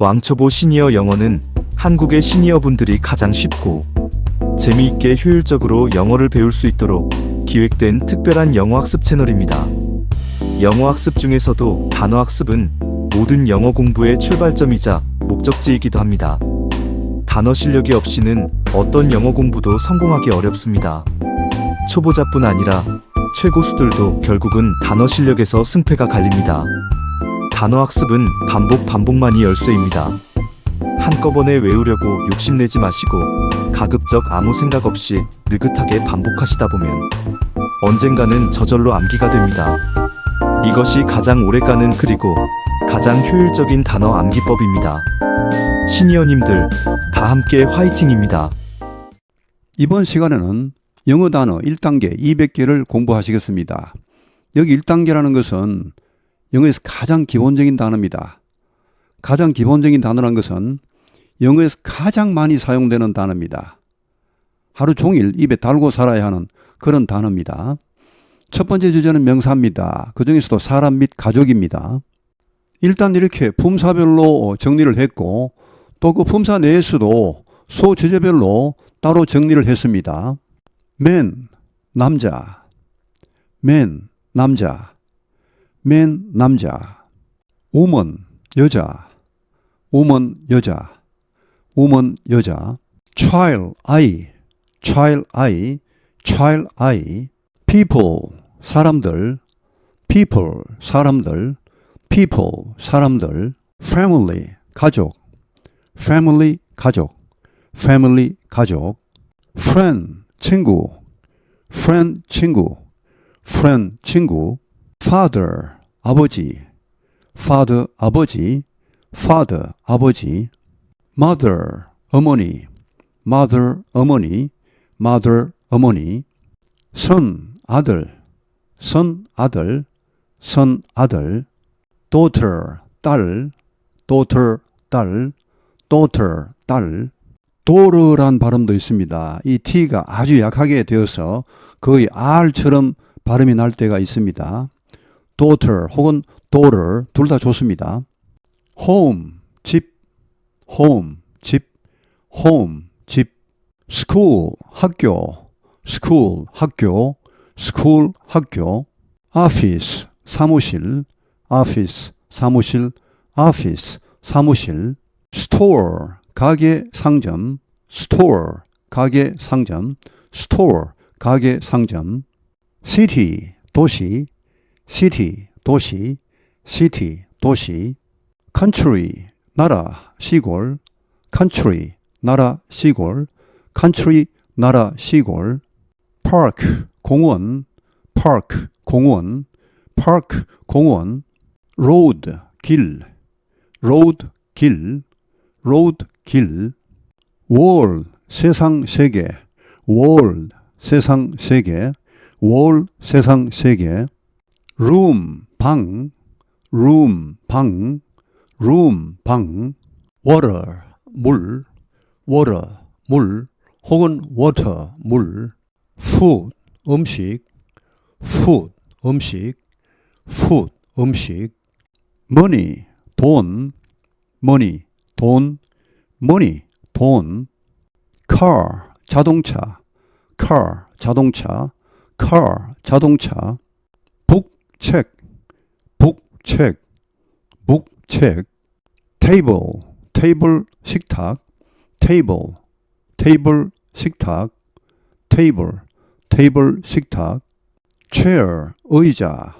왕초보 시니어 영어는 한국의 시니어분들이 가장 쉽고 재미있게 효율적으로 영어를 배울 수 있도록 기획된 특별한 영어 학습 채널입니다. 영어 학습 중에서도 단어 학습은 모든 영어 공부의 출발점이자 목적지이기도 합니다. 단어 실력이 없이는 어떤 영어 공부도 성공하기 어렵습니다. 초보자뿐 아니라 최고수들도 결국은 단어 실력에서 승패가 갈립니다. 단어 학습은 반복 반복만이 열쇠입니다. 한꺼번에 외우려고 욕심내지 마시고 가급적 아무 생각 없이 느긋하게 반복하시다 보면 언젠가는 저절로 암기가 됩니다. 이것이 가장 오래가는 그리고 가장 효율적인 단어 암기법입니다. 시니어님들 다 함께 화이팅입니다. 이번 시간에는 영어 단어 1단계 200개를 공부하시겠습니다. 여기 1단계라는 것은 영어에서 가장 기본적인 단어입니다. 가장 기본적인 단어란 것은 영어에서 가장 많이 사용되는 단어입니다. 하루 종일 입에 달고 살아야 하는 그런 단어입니다. 첫 번째 주제는 명사입니다. 그 중에서도 사람 및 가족입니다. 일단 이렇게 품사별로 정리를 했고 또 그 품사 내에서도 소주제별로 따로 정리를 했습니다. man 남자, man 남자, man 남자, woman 여자, woman 여자, woman 여자, child 아이, child 아이, child 아이, people 사람들, people 사람들, people 사람들, family 가족, family 가족, family 가족, friend 친구, friend 친구, friend 친구, father 아버지, father 아버지, father 아버지, mother 어머니, mother 어머니, mother 어머니, son 아들, son 아들, son 아들, daughter 딸, daughter 딸, daughter 딸, 도르란 발음도 있습니다. 이 T가 아주 약하게 되어서 거의 R처럼 발음이 날 때가 있습니다. Daughter 혹은 daughter 둘 다 좋습니다. home 집, home 집, home 집, school 학교, school 학교, school 학교, office 사무실, office 사무실, office 사무실, store 가게 상점, store 가게 상점, store 가게 상점, city 도시, city 도시, city 도시, country 나라 시골, country 나라 시골, country 나라 시골, park 공원, park 공원, park 공원, road 길, road 길, road 길, wall 세상 세계, wall 세상 세계, wall 세상 세계, room 방, room 방, room 방, water 물, water 물, 혹은 water 물, food 음식, food 음식, food 음식, money 돈, money 돈, money 돈, car 자동차, car 자동차, car 자동차, 북 책, 북 책, 북 책, table 테이블 식탁, table 테이블 식탁, table 테이블 식탁, chair 의자,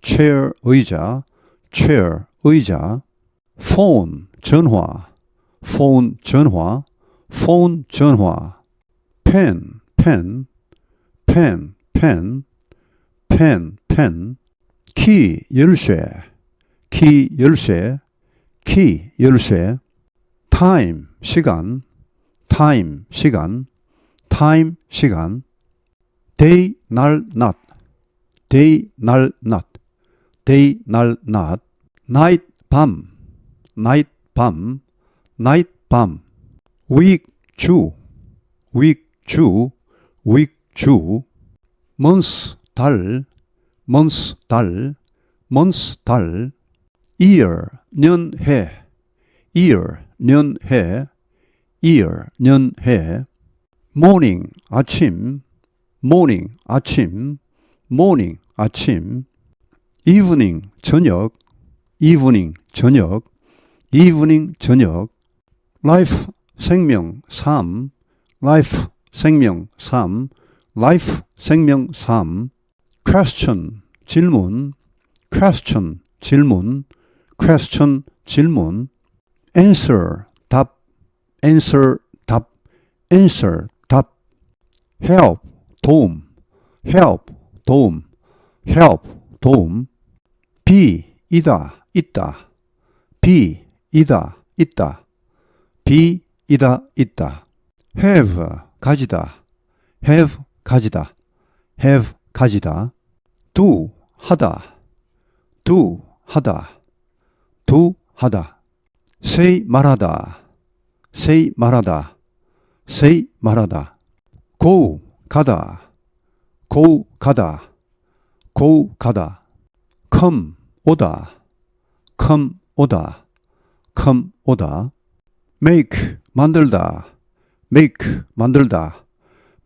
chair 의자, chair 의자, phone 전화, phone 전화, phone 전화, pen pen, pen pen, pen pen, 키 열쇠, 키 열쇠, 키 열쇠, time 시간, time 시간, time 시간, day 날 낮, day 날 낮, day 날 낮, night 밤, night 밤, night 밤, week 주, week 주, week 주, month 달, month 달, month 달, year 년 해, year 년해 year 년해 morning 아침 morning 아침 morning 아침 evening 저녁 evening 저녁 evening 저녁 life 생명 삶 life 생명 삶 life 생명 삶 question 질문 question 질문 question 질문 answer 답 answer 답 answer 답 help 도움 help 도움 help 도움 be 이다 있다 be 이다 있다 be 이다 있다 have 가지다 have 가지다 have 가지다 do 하다 do 하다 do 하다 say 말하다 say 말하다 say 말하다 go 가다 go 가다 go 가다 come 오다 come 오다 come 오다 make 만들다 make 만들다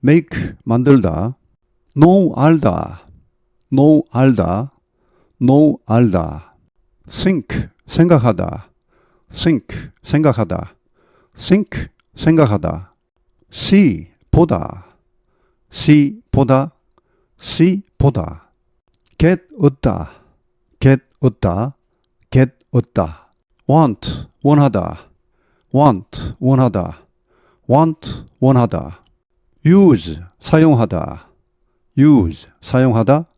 make 만들다 know 알다 know 알다 know 알다 think 생각하다 think 생각하다 think 생각하다 see 보다 see 보다 see 보다 get 얻다 get 얻다 get 얻다 want 원하다 want 원하다 want 원하다 use 사용하다 use 사용하다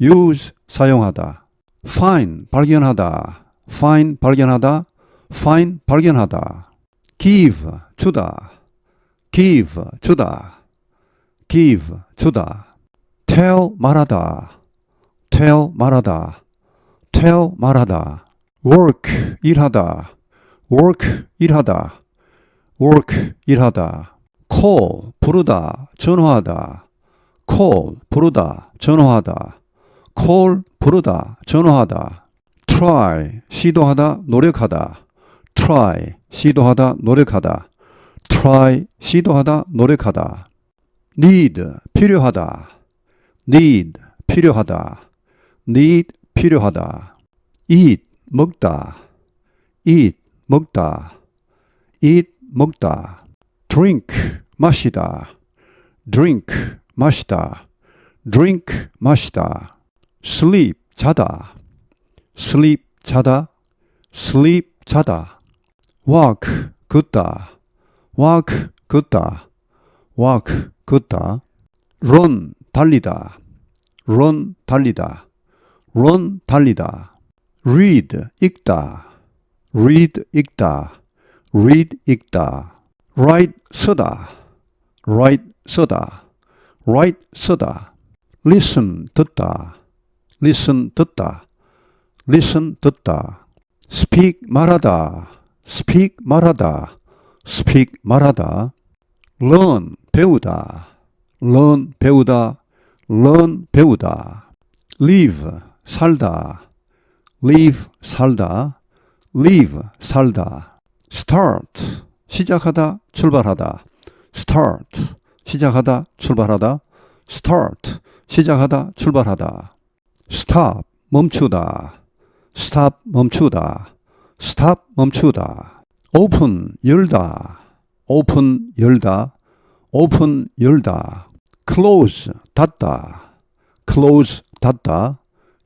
use 사용하다 find 발견하다 find 발견하다 find 발견하다 give 주다 give 주다 give 주다 tell 말하다 tell 말하다 tell 말하다 work 일하다 work 일하다 work 일하다 call 부르다 전화하다 call 부르다 전화하다 call 부르다 전화하다 try 시도하다 노력하다 try 시도하다 노력하다 try 시도하다 노력하다 need 필요하다 need 필요하다 need 필요하다 eat 먹다 eat 먹다 eat 먹다 drink 마시다 drink 마시다 drink 마시다 sleep 자다 sleep 자다 sleep 자다 walk 걷다 walk 걷다 walk 걷다 run 달리다 run 달리다 run 달리다 read 읽다 read 읽다 read 읽다 write 쓰다 write 쓰다 write 쓰다 listen 듣다 listen 듣다 listen 듣다 speak 말하다 speak 말하다 speak 말하다 learn 배우다 learn 배우다 learn 배우다 live 살다 live 살다 live 살다 start 시작하다 출발하다 start 시작하다 출발하다 start 시작하다 출발하다 stop 멈추다 stop 멈추다 stop 멈추다 open 열다 open 열다 open 열다 close 닫다 close 닫다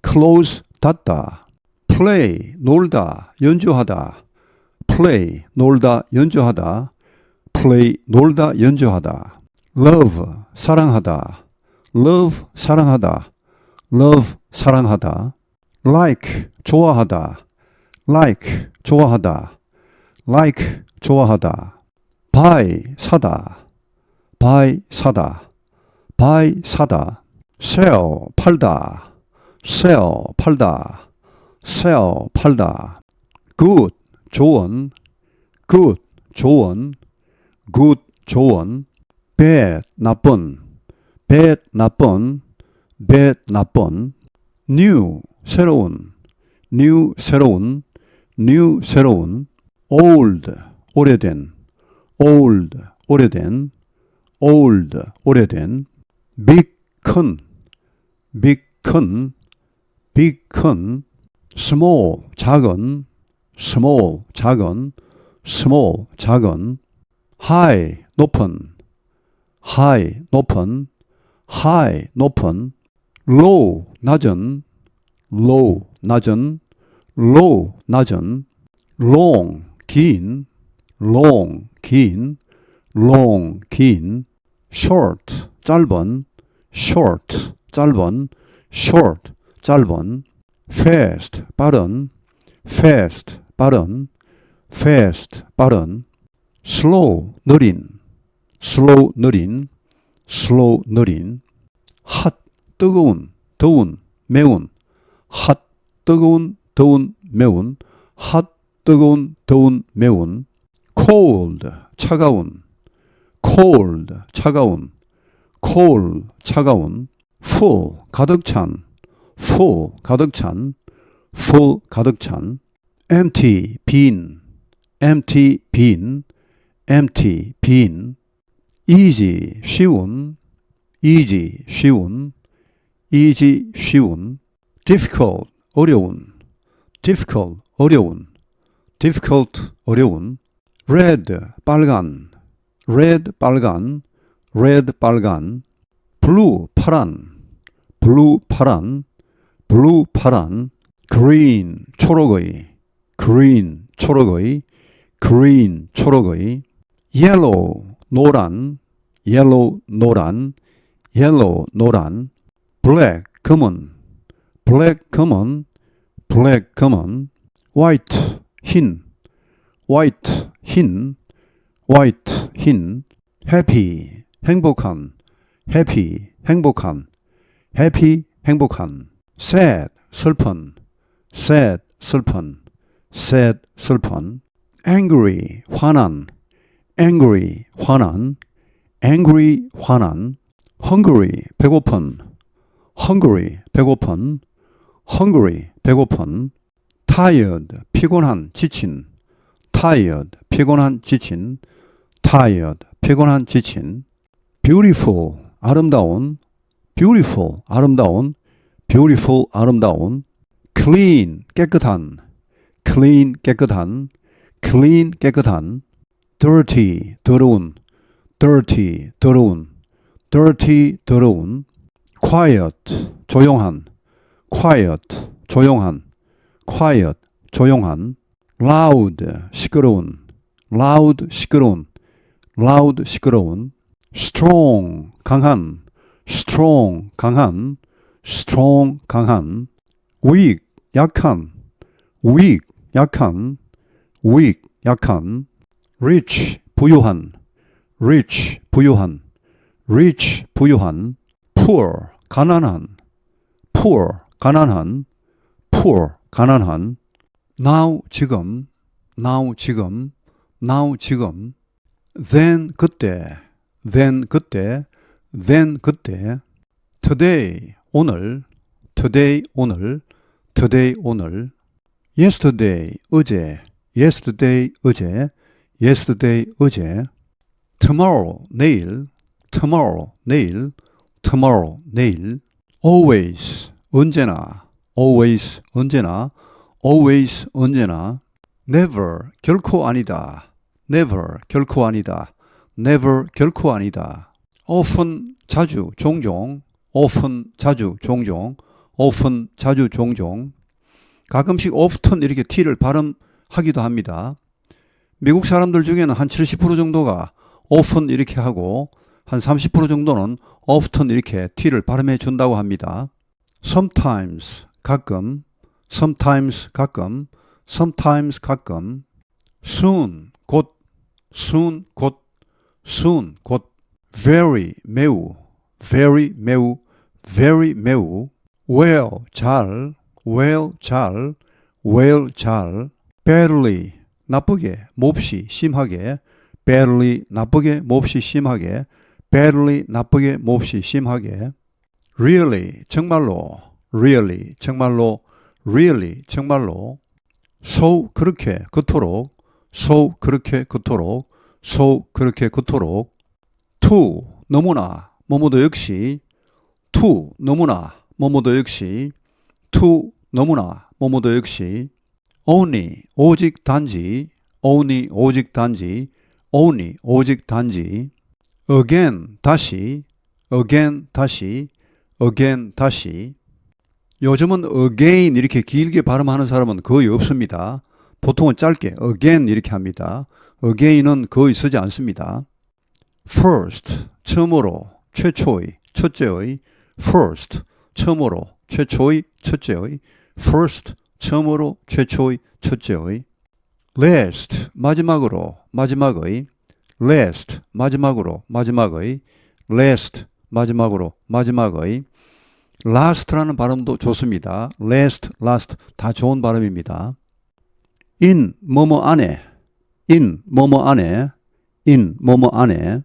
close 닫다 play 놀다 연주하다 play 놀다 연주하다 play 놀다 연주하다 love 사랑하다 love 사랑하다 love 사랑하다 like 좋아하다 like 좋아하다 like 좋아하다 buy 사다 buy 사다 buy 사다 sell 팔다 sell 팔다 sell 팔다 good 조언 good 조언 good 조언 bad 나쁜 bad 나쁜 bad 나쁜 new 새로운 new 새로운 new 새로운 old, 오래된, old, 오래된, old, 오래된, big, 큰, big, 큰, big, 큰, small, 작은, small, 작은, small, 작은, high, 높은, high, 높은, high, 높은, low, 낮은, low, 낮은, low, 낮은, long, 긴, long, 긴, long, 긴, short, 짧은, short, 짧은, short, 짧은, fast, 빠른, fast, 빠른, fast, 빠른, slow, 느린, slow, 느린, slow, 느린, hot, 뜨거운, 더운, 매운, hot, 뜨거운, 더운, 매운, hot, 뜨거운, 더운, 매운, cold, 차가운, cold, 차가운, cold, 차가운, full, 가득 찬, full, 가득 찬, full, 가득 찬, empty, 빈, empty, 빈, empty, 빈, easy, 쉬운, easy, 쉬운, easy, 쉬운, difficult, 어려운, difficult, 어려운, difficult, 어려운, red, 빨간, red, 빨간, red, 빨간, blue, 파란, blue, 파란, blue, 파란, green, 초록의, green, 초록의, green, 초록의, yellow, 노란, yellow, 노란, yellow, 노란, black, 검은, black, 검은, black, 검은, white, 흰, white, 흰, white, 흰, happy, 행복한, happy, 행복한, happy, 행복한, sad, 슬픈, sad, 슬픈, sad, 슬픈, angry, 화난, angry, 화난, angry, 화난, hungry, 배고픈, hungry, 배고픈, hungry, 배고픈, tired, 피곤한, 지친, tired, 피곤한, 지친, tired, 피곤한, 지친, beautiful, 아름다운, beautiful, 아름다운, beautiful, 아름다운, clean, 깨끗한, clean, 깨끗한, clean, 깨끗한, dirty, 더러운, dirty, 더러운, dirty, 더러운, quiet, 조용한, quiet, 조용한, quiet, 조용한, loud, 시끄러운, loud, 시끄러운, loud, 시끄러운, strong, 강한, strong, 강한, strong, 강한, weak, 약한, weak, 약한, weak, 약한, rich, 부유한, rich, 부유한, rich, 부유한, poor, 가난한, poor, 가난한, poor, 가난한, now, 지금, now, 지금, now, 지금, then, 그때, then, 그때, then, 그때, today, 오늘, today, 오늘, today, 오늘, yesterday, 어제, yesterday, 어제, yesterday, 어제, tomorrow, 내일, tomorrow, 내일, tomorrow, 내일, always, 언제나, always, 언제나, always, 언제나, never, 결코 아니다, never, 결코 아니다, never, 결코 아니다, often, 자주, 종종, often, 자주, 종종, often, 자주, 종종, 가끔씩 often 이렇게 t를 발음하기도 합니다. 미국 사람들 중에는 한 70% 정도가 often 이렇게 하고 한 30% 정도는 often 이렇게 t를 발음해 준다고 합니다. sometimes 가끔, sometimes 가끔, sometimes 가끔, soon 곧, soon 곧, soon 곧, very 매우, very 매우, very 매우, well 잘, well 잘, well 잘, badly 나쁘게, 몹시, 심하게, badly 나쁘게, 몹시, 심하게, badly 나쁘게, 몹시, 심하게, really 정말로, really 정말로, really 정말로, so 그렇게, 그토록, so 그렇게 그토록 so 그렇게 그토록. to 너무나 뭐뭐도 역시. to 너무나 뭐뭐도 역시. to 너무나 뭐뭐도 역시. only 오직 단지. only 오직 단지. only 오직 단지 again 다시 again 다시 again 다시 요즘은 again 이렇게 길게 발음하는 사람은 거의 없습니다. 보통은 짧게 again 이렇게 합니다. again은 거의 쓰지 않습니다. first 처음으로 최초의 첫째의 first 처음으로 최초의 첫째의 first 처음으로 최초의 첫째의 last 마지막으로 마지막의 last 마지막으로 마지막의 last 마지막으로 마지막의 last라는 발음도 좋습니다. last, last 다 좋은 발음입니다. in 뭐뭐 안에 in 뭐뭐 안에 in 뭐뭐 안에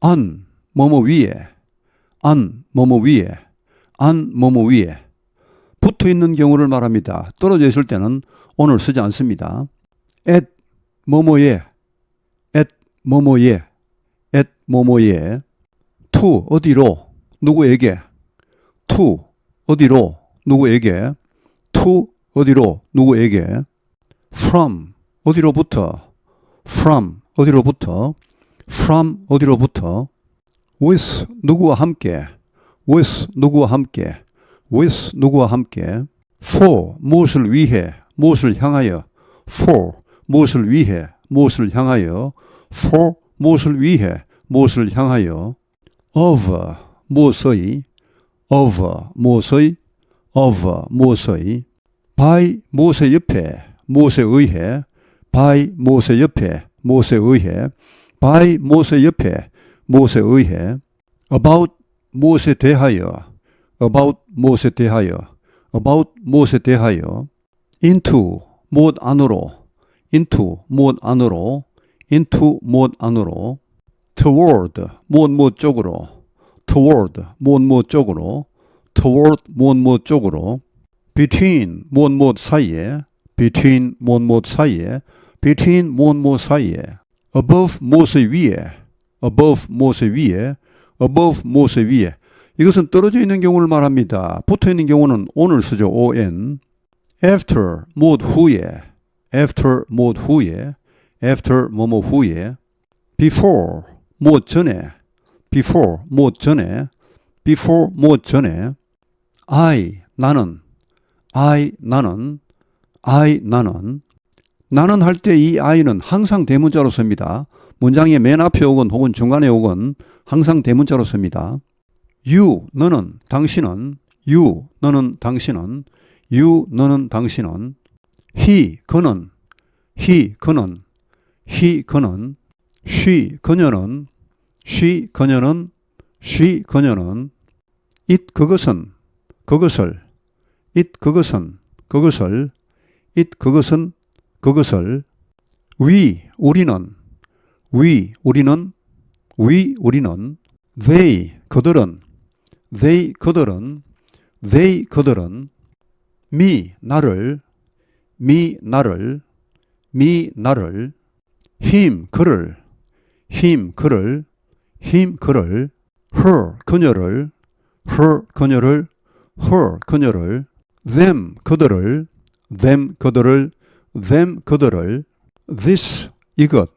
on 뭐뭐 위에 on 뭐뭐 위에 on 뭐뭐 위에 붙어 있는 경우를 말합니다. 떨어져 있을 때는 오늘 쓰지 않습니다. at 뭐뭐에 뭐뭐에 at 뭐뭐에 to 어디로 누구에게 to 어디로 누구에게 to 어디로 누구에게 from 어디로부터 from 어디로부터 from 어디로부터 with 누구와 함께 with 누구와 함께 with 누구와 함께 for 무엇을 위해 무엇을 향하여 for 무엇을 위해 무엇을 향하여 for 무엇을 위해 무엇을 향하여? of 무엇의? of 무엇의? of 무엇의? by 무엇의 옆에? 무엇에 의해? by 무엇의 옆에? 무엇에 의해? by 무엇의 옆에? 무엇에 의해? about 무엇에 대하여? about 무엇에 대하여? about 무엇에 대하여? into 무엇 안으로? into 무엇 안으로 into 무엇 안으로? toward 무엇 무엇 쪽으로? toward 무엇 무엇 쪽으로? toward 무엇 무엇 쪽으로? between 무엇 무엇 사이에? between 무엇 무엇 사이에? between 무엇 무엇 사이에? above 무엇의 위에? above 무엇의 위에? above 무엇의 위에? 이것은 떨어져 있는 경우를 말합니다. 붙어 있는 경우는 on을 쓰죠. on. after 무엇 후에? after 무엇 후에 after 뭐뭐 후에 before 무엇 전에 before 무엇 전에 before 무엇 전에 I 나는 I 나는 I 나는. 나는 할 때 이 I는 항상 대문자로 씁니다. 문장의 맨 앞에 오건 혹은 중간에 오건 항상 대문자로 씁니다. You 너는 당신은. You 너는 당신은. You 너는 당신은. He 그는. He 그는 He 그는 She 그녀는 She 그녀는 She 그녀는 It 그것은 그것을 It 그것은 그것을 It 그것은 그것을 We 우리는 We 우리는 We 우리는 They 그들은 They 그들은 They 그들은 Me 나를 Me 나를 Me 나를 Him 그를 Him 그를 Him 그를 Her 그녀를 Her 그녀를 Her 그녀를 Them 그들을 Them 그들을 Them 그들을 This 이것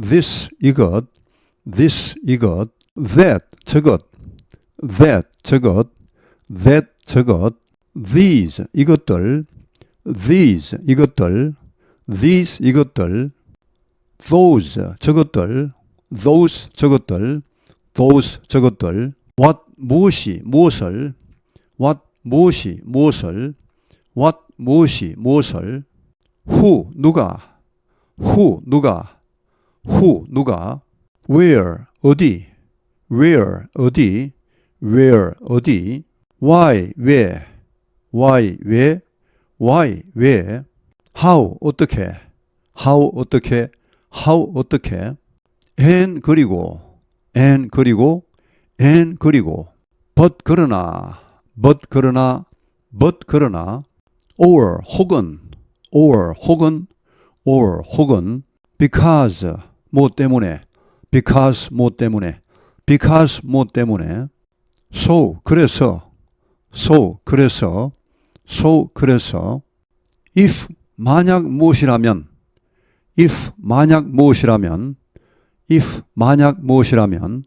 This 이것 This 이것 That 저것 That 저것 That 저것 These 이것들 These 이것들 These 이것들 Those 저것들 Those 저것들 Those 저것들 What 무엇이 무엇을 What 무엇이 무엇을 What 무엇이 무엇을 Who 누가 Who 누가 Who 누가 Where 어디 Where 어디 Where 어디 Why 왜 Why 왜 Why 왜 How 어떻게 How 어떻게 How 어떻게 and 그리고 and 그리고 and 그리고 but 그러나 but 그러나 but 그러나 or 혹은 or 혹은 or 혹은 because 뭐 때문에 because 뭐 때문에 because 뭐 때문에 so 그래서 so 그래서 so 그래서 if 만약 무엇이라면 if 만약 무엇이라면 if 만약 무엇이라면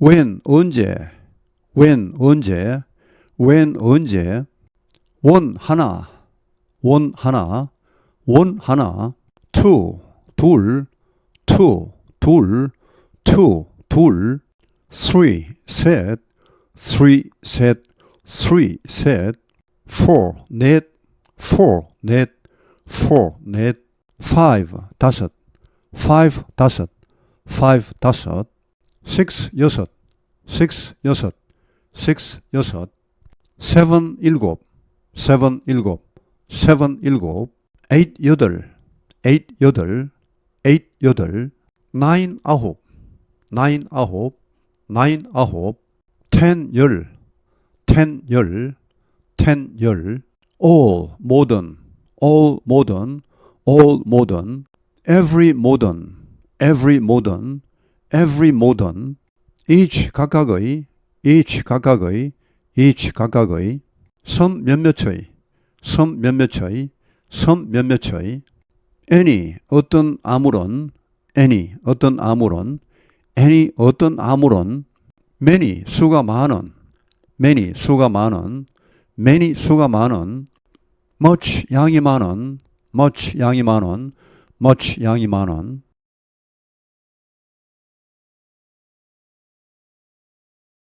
when 언제 when 언제 when 언제 원 하나 원 하나 원 하나 two 둘 two 둘 two 둘 three 셋 three 셋 three 셋 four 넷 four 넷 four 넷 five 다섯 five 다섯 five 다섯 six 여섯 six 여섯 six 여섯 seven 일곱 seven 일곱 seven 일곱 eight 여덟 eight 여덟 eight 여덟 nine 아홉 nine 아홉 nine 아홉 ten 열 ten 열 ten 열 all 모든 all 모든 all modern, every modern, every modern, every modern, each 각각의, each 각각의, each 각각의, 섬 몇몇의, 섬 몇몇의, 섬 몇몇의, any 어떤 아무런, any 어떤 아무런, any 어떤 아무런, many 수가 많은, many 수가 많은, many 수가 많은, much 양이 많은, much 양이 많은, much 양이 많은,